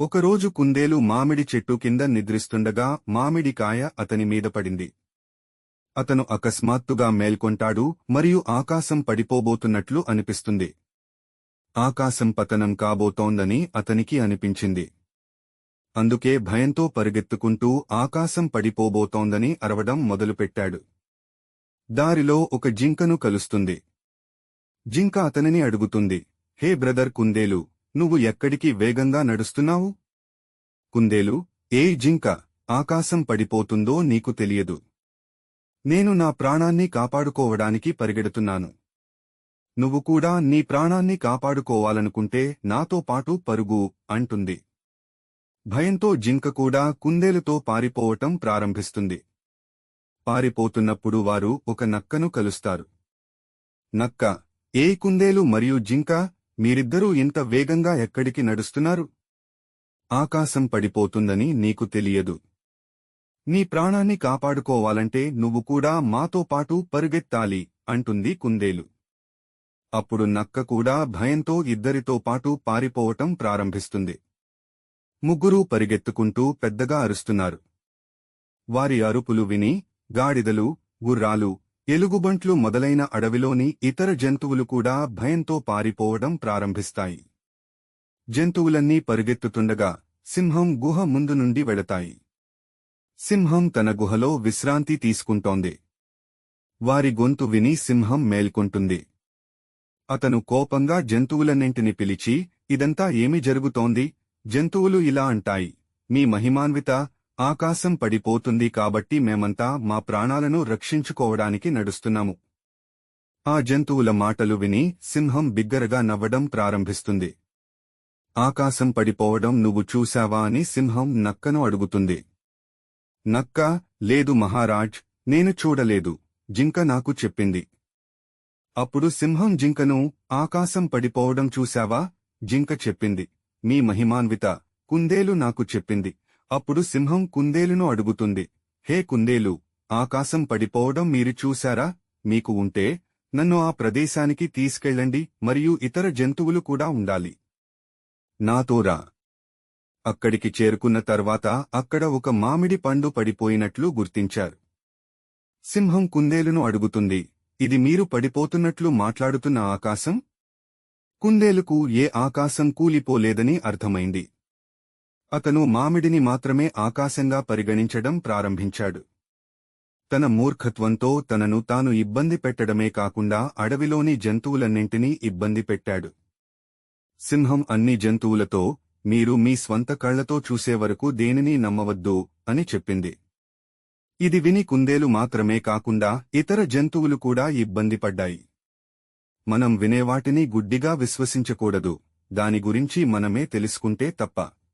ఒకరోజు కుందేలు మామిడి చెట్టు కింద నిద్రిస్తుండగా మామిడికాయ అతని మీద పడింది. అతను అకస్మాత్తుగా మేల్కొంటాడు మరియు ఆకాశం పడిపోబోతున్నట్లు అనిపిస్తుంది. ఆకాశం పతనం కాబోతోందని అతనికి అనిపించింది. అందుకే భయంతో పరిగెత్తుకుంటూ ఆకాశం పడిపోబోతోందని అరవడం మొదలుపెట్టాడు. దారిలో ఒక జింకను కలుస్తుంది. జింక అతనిని అడుగుతుంది హే బ్రదర్ కుందేలు! నువ్వు ఎక్కడికి వేగంగా నడుస్తున్నావు? కుందేలు ఏ జింక ఆకాశం పడిపోతుందో నీకు తెలియదు. నేను నా ప్రాణాన్ని కాపాడుకోవడానికి పరిగెడుతున్నాను. నువ్వు కూడా నీ ప్రాణాన్ని కాపాడుకోవాలనుకుంటే నాతో పాటు పరుగు అంటుంది. భయంతో జింక కూడా కుందేలుతో పారిపోవటం ప్రారంభిస్తుంది. పారిపోతున్నప్పుడు వారు ఒక నక్కను కలుస్తారు. నక్క ఏ కుందేలు మరియు జింక మీరిద్దరూ ఇంత వేగంగా ఎక్కడికి నడుస్తున్నారు? ఆకాశం పడిపోతుందని నీకు తెలియదు. నీ ప్రాణాన్ని కాపాడుకోవాలంటే నువ్వు కూడా మాతో పాటు పరుగెత్తాలి అంటుంది కుందేలు. అప్పుడు నక్క కూడా భయంతో ఇద్దరితో పాటు పారిపోవటం ప్రారంభిస్తుంది. ముగ్గురూ పరిగెత్తుకుంటూ పెద్దగా అరుస్తున్నారు. వారి అరుపులు విని గాడిదలు గుర్రాలు ఎలుగుబంట్లు మొదలైన అడవిలోని ఇతర జంతువులు కూడా భయంతో పారిపోవడం ప్రారంభిస్తాయి. జంతువులన్నీ పరిగెత్తుతుండగా సింహం గుహ ముందు నుండి వెళతాయి. సింహం తన గుహలో విశ్రాంతి తీసుకుంటోంది. వారి గొంతు విని సింహం మేల్కొంటుంది. అతను కోపంగా జంతువులన్నింటిని పిలిచి ఇదంతా ఏమి జరుగుతోంది? జంతువులు ఇలా అంటాయి. మీ మహిమాన్విత ఆకాశం పడిపోతుంది కాబట్టి మేమంతా మా ప్రాణాలను రక్షించుకోవడానికి నడుస్తున్నాము. ఆ జంతువుల మాటలు విని సింహం బిగ్గరగా నవ్వడం ప్రారంభిస్తుంది. ఆకాశం పడిపోవడం నువ్వు చూశావా అని సింహం నక్కను అడుగుతుంది. నక్క లేదు మహారాజ్ నేను చూడలేదు జింక నాకు చెప్పింది. అప్పుడు సింహం జింకను ఆకాశం పడిపోవడం చూశావా? జింక చెప్పింది. మీ మహిమాన్విత కుందేలు నాకు చెప్పింది. అప్పుడు సింహం కుందేలును అడుగుతుంది హే కుందేలు ఆకాశం పడిపోవడం మీరు చూశారా? మీకు ఉంటే నన్ను ఆ ప్రదేశానికి తీసుకెళ్ళండి మరియు ఇతర జంతువులు కూడా ఉండాలి. నాతోరా అక్కడికి చేరుకున్న తర్వాత అక్కడ ఒక మామిడి పండు పడిపోయినట్లు గుర్తించారు. సింహం కుందేలును అడుగుతుంది ఇది మీరు పడిపోతున్నట్లు మాట్లాడుతున్న ఆకాశం? కుందేలుకు ఏ ఆకాశం కూలిపోలేదని అర్థమైంది. అతను మామిడిని మాత్రమే ఆకాశంగా పరిగణించడం ప్రారంభించాడు. తన మూర్ఖత్వంతో తనను తాను ఇబ్బంది పెట్టడమే కాకుండా అడవిలోని జంతువులన్నింటినీ ఇబ్బంది పెట్టాడు. సింహం అన్ని జంతువులతో మీరు మీ స్వంత కళ్ళతో చూసే వరకు దేనిని నమ్మవద్దు అని చెప్పింది. ఇది విని కుందేలు మాత్రమే కాకుండా ఇతర జంతువులు కూడా ఇబ్బంది పడ్డాయి. మనం వినేవాటిని గుడ్డిగా విశ్వసించకూడదు. దాని గురించి మనమే తెలుసుకుంటే తప్ప.